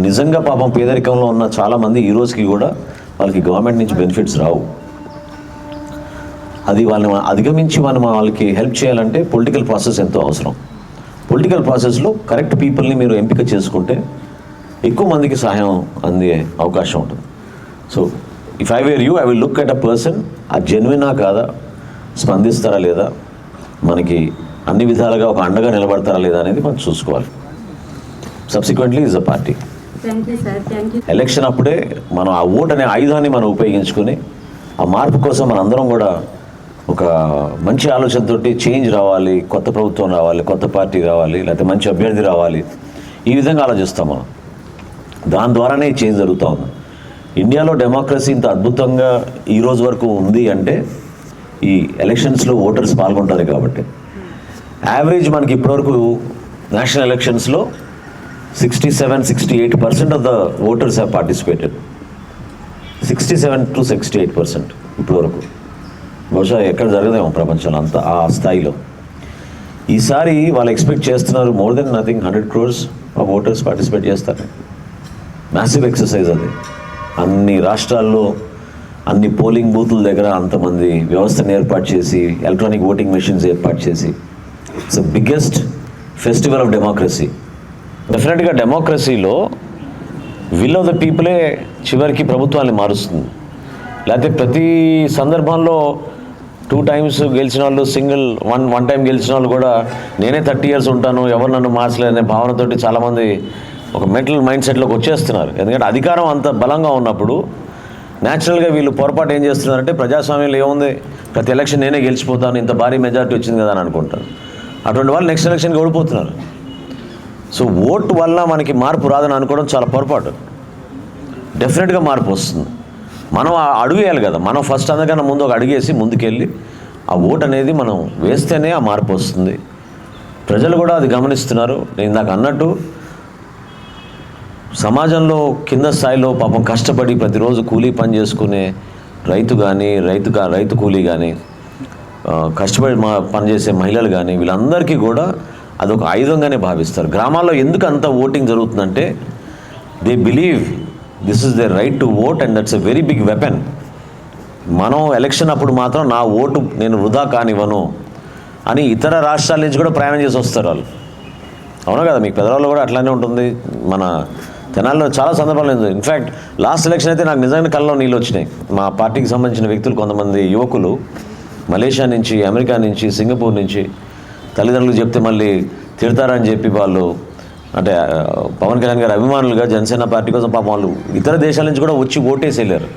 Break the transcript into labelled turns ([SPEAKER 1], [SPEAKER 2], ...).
[SPEAKER 1] నిజంగా పాపం పేదరికంలో ఉన్న చాలామంది ఈ రోజుకి కూడా వాళ్ళకి గవర్నమెంట్ నుంచి బెనిఫిట్స్ రావు. అది వాళ్ళని అధిగమించి మనం వాళ్ళకి హెల్ప్ చేయాలంటే పొలిటికల్ ప్రాసెస్ ఎంతో అవసరం. పొలిటికల్ ప్రాసెస్లో కరెక్ట్ పీపుల్ని మీరు ఎంపిక చేసుకుంటే ఎక్కువ మందికి సహాయం అందే అవకాశం ఉంటుంది. So if I were you I will look at a person ఆ జెన్యునా కాదా? స్పందిస్తారా లేదా? మనకి అన్ని విధాలుగా ఒక అండగా నిలబడతారా లేదా అనేది మనం చూసుకోవాలి. Subsequently is a party election అప్పుడే మనం ఆ ఓట్ అనే ఆయుధాన్ని మనం ఉపయోగించుకొని ఆ మార్పు కోసం మన అందరం కూడా ఒక మంచి ఆలోచనతోటి చేంజ్ రావాలి కొత్త ప్రభుత్వం రావాలి కొత్త పార్టీ రావాలి లేకపోతే మంచి అభ్యర్థి రావాలి. ఈ విధంగా ఆలోచిస్తాం మనం. దాని ద్వారానే చేంజ్ జరుగుతూ ఉంది. ఇండియాలో డెమోక్రసీ ఇంత అద్భుతంగా ఈ రోజు వరకు ఉంది అంటే ఈ ఎలక్షన్స్లో ఓటర్స్ పాల్గొంటారు కాబట్టి. యావరేజ్ మనకి ఇప్పటివరకు నేషనల్ ఎలక్షన్స్లో sixty seven sixty eight percent voters have voters have participated sixty seven to sixty eight percent ఇప్పటివరకు. బహుశా ఎక్కడ జరగదేమో ప్రపంచంలో అంత ఆ స్థాయిలో. ఈసారి వాళ్ళు ఎక్స్పెక్ట్ చేస్తున్నారు more than nothing hundred crores of voters participate చేస్తారు. మ్యాసివ్ ఎక్సర్సైజ్ అది. అన్ని రాష్ట్రాల్లో అన్ని పోలింగ్ బూతుల దగ్గర అంతమంది వ్యవస్థను ఏర్పాటు చేసి ఎలక్ట్రానిక్ ఓటింగ్ మెషిన్స్ ఏర్పాటు చేసి. It's biggest festival of democracy డెఫినెట్గా డెమోక్రసీలో విల్ ఆఫ్ ద పీపులే చివరికి ప్రభుత్వాన్ని మారుస్తుంది. లేకపోతే ప్రతి సందర్భంలో టూ టైమ్స్ గెలిచిన వాళ్ళు సింగిల్ వన్ వన్ టైం గెలిచిన వాళ్ళు కూడా నేనే థర్టీ ఇయర్స్ ఉంటాను ఎవరు నన్ను మార్చలేదనే భావనతోటి చాలామంది ఒక మెంటల్ మైండ్ సెట్లోకి వచ్చేస్తున్నారు. ఎందుకంటే అధికారం అంత బలంగా ఉన్నప్పుడు న్యాచురల్గా వీళ్ళు పొరపాటు ఏం చేస్తున్నారంటే ప్రజాస్వామ్యంలో ఏముంది? ప్రతి ఎలక్షన్ నేనే గెలిచిపోతాను ఇంత భారీ మెజారిటీ వచ్చింది కదా అని అనుకుంటారు. అటువంటి వాళ్ళు నెక్స్ట్ ఎలక్షన్కి ఓడిపోతున్నారు. సో ఓటు వల్ల మనకి మార్పు రాదని అనుకోవడం చాలా పొరపాటు. డెఫినెట్గా మార్పు వస్తుంది. మనం ఆ అడుగు వేయాలి కదా. మనం ఫస్ట్ అందరికన్నా ముందు ఒక అడుగేసి ముందుకెళ్ళి ఆ ఓటు అనేది మనం వేస్తేనే ఆ మార్పు వస్తుంది. ప్రజలు కూడా అది గమనిస్తున్నారు. నేను ఇందాక అన్నట్టు సమాజంలో కింద స్థాయిలో పాపం కష్టపడి ప్రతిరోజు కూలీ పని చేసుకునే రైతు కానీ రైతు రైతు కూలీ కానీ కష్టపడి మా పనిచేసే మహిళలు కానీ వీళ్ళందరికీ కూడా అదొక ఆయుధంగానే భావిస్తారు. గ్రామాల్లో ఎందుకు అంత ఓటింగ్ జరుగుతుందంటే they believe this is the right to vote and that's a very big weapon మనం ఎలక్షన్ అప్పుడు మాత్రం నా ఓటు నేను వృధా కానివ్వను అని ఇతర రాష్ట్రాల నుంచి కూడా ప్రయాణం చేసి వస్తారు వాళ్ళు. అవునా కదా? మీకు పెదరాల్లో కూడా అట్లానే ఉంటుంది. మన తెనాల్లో చాలా సందర్భాలు ఇన్ఫ్యాక్ట్ లాస్ట్ ఎలక్షన్ అయితే నాకు నిజంగా కళ్ళలో నీళ్ళు వచ్చినాయి. మా పార్టీకి సంబంధించిన వ్యక్తులు కొంతమంది యువకులు మలేషియా నుంచి అమెరికా నుంచి సింగపూర్ నుంచి తల్లిదండ్రులకు చెప్తే మళ్ళీ తిడతారని చెప్పి వాళ్ళు అంటే పవన్ కళ్యాణ్ గారి అభిమానులుగా జనసేన పార్టీ కోసం పాపం వాళ్ళు ఇతర దేశాల నుంచి కూడా వచ్చి ఓటేసి వెళ్ళారు.